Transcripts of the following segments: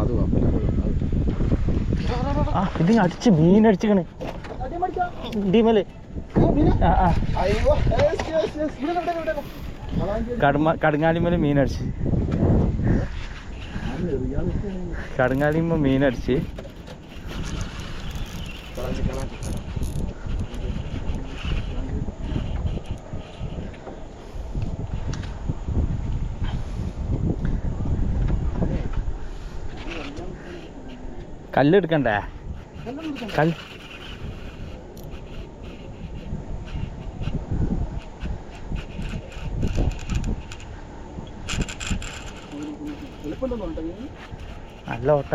അത് ആ ഇത് അടിച്ച് മീൻ അടിച്ചിക്കണേ. വളാഞ്ചേരി. കടമ കടുങ്ങാലിമൽ മീൻ അടിച്ച്. കടുങ്ങാലിമ്മ മീൻ അടിച്ച്. കല്ലെടുക്കണ്ടേ? കല്ല് നല്ല ഓട്ട.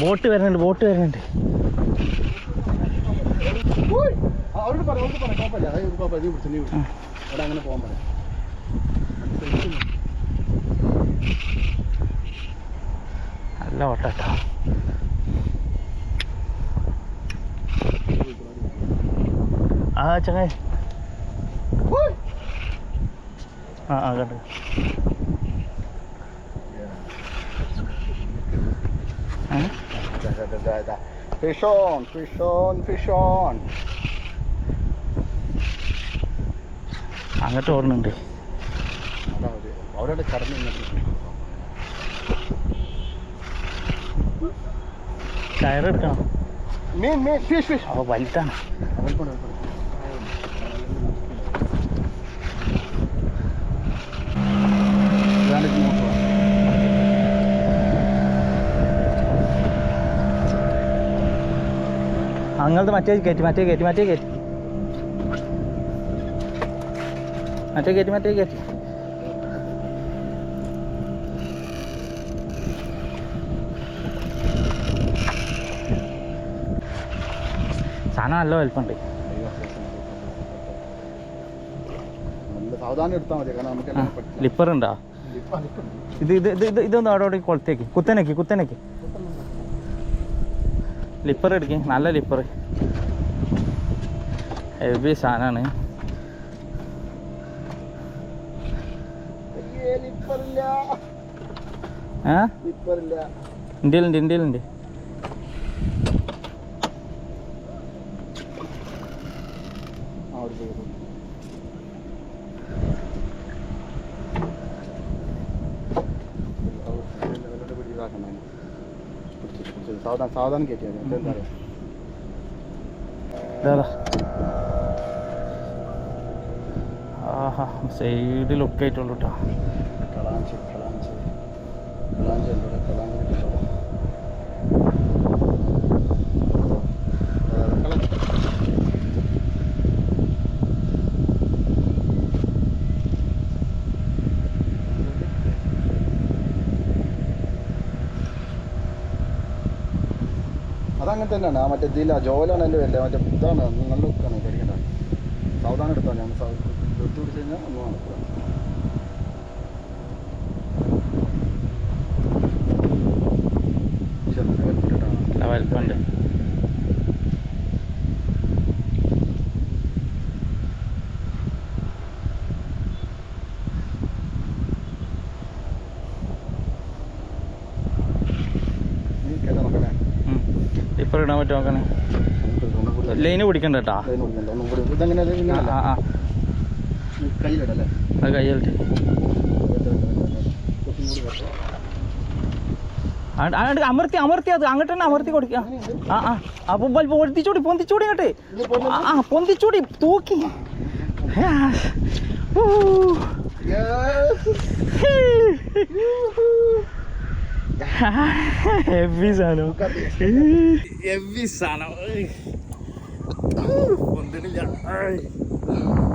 ബോട്ട് വരുന്നുണ്ട് ബോട്ട് വരുന്നുണ്ട്. ഓയ്. ആ, അവരോട് പറ അവരോട് പറ പിടിച്ചു അവിടെ അങ്ങനെ പോകാൻ പറയാം നല്ല ഓട്ട കേട്ടോ ആ ചങ്ങായി ആ ആ കണ്ടു ഏ? Fish on fish on fish അങ്ങോട്ട് ഓടുന്നുണ്ട് അവരോട് കടന്നു കയറെടുക്കണം മീൻ മീൻ ഫിഷ് ഫിഷ് അപ്പോൾ വലുതാണ് അവൽക്കൊണ്ട് അവൽക്കൊണ്ട് ഇതാണ് ഇത് നോക്കുക അങ്ങനത്തെ മറ്റേ കയറ്റി മറ്റേ കയറ്റി മറ്റേ കയറ്റി മറ്റേ കയറ്റി മറ്റേ കയറ്റി സാധനം നല്ല വലുപ്പമുണ്ട് ലിപ്പർ ഉണ്ടോ. ഇത് ഇത് ഇത് ഇത് ഇതൊന്ന് അവിടെ കൊളത്തേക്ക് കുത്തനക്ക് കുത്തനക്ക്. ലിപ്പർ എടുക്കും നല്ല ലിപ്പർ ഹെവി സാധനമാണ്. ഇന്ത്യയിലുണ്ട് ഇന്ത്യയിലുണ്ട് സാവധാനം സാവധാനം കയറ്റിയാൽ മതി. എന്താ പറയുക? ആഹാ സൈഡിലൊക്കെ ആയിട്ടുള്ളൂ കേട്ടോ കളാഞ്ചി കളാഞ്ചി കളാഞ്ചി കളാഞ്ചി അതങ്ങനെ തന്നെയാണ്. ആ മറ്റേ ഇതില്ല ജോലാണ് എന്റെ വരില്ല മറ്റേ ഇതാണ്. നല്ല ഉക്കാണ് പേടിക്കണ്ട. സാവധാനം എടുത്താൽ ഞാൻ എടുത്തു പിടിച്ച് കഴിഞ്ഞാൽ ഒന്നും വലിപ്പമുണ്ട് പക്ഷെ നല്ല വലിപ്പിട്ടിട്ടാണ് നല്ല വലുപ്പമുണ്ട് നീ കേട്ടാ നോക്കണേ ലിപ്പർ ഇടാൻ പറ്റുമോ നോക്കണേ ലൈന് പിടിക്കണ്ട കേട്ടാ. ആ ആ ആ. അത് കയ്യിലിട്ട്. അമർത്തി അമർത്തി അത്. അങ്ങോട്ട് തന്നെ അമർത്തി കൊടുക്കുക ആ ആ അപ്പൊ പൊന്തിച്ചൂടി പൊന്തിച്ചൂടി അങ്ങോട്ട്. ആ ആ, പൊന്തിച്ചൂടി തൂക്കി. ആ. ഊ. ഹെവി സാധനം. ഹെവി സാധനം. ആയ്.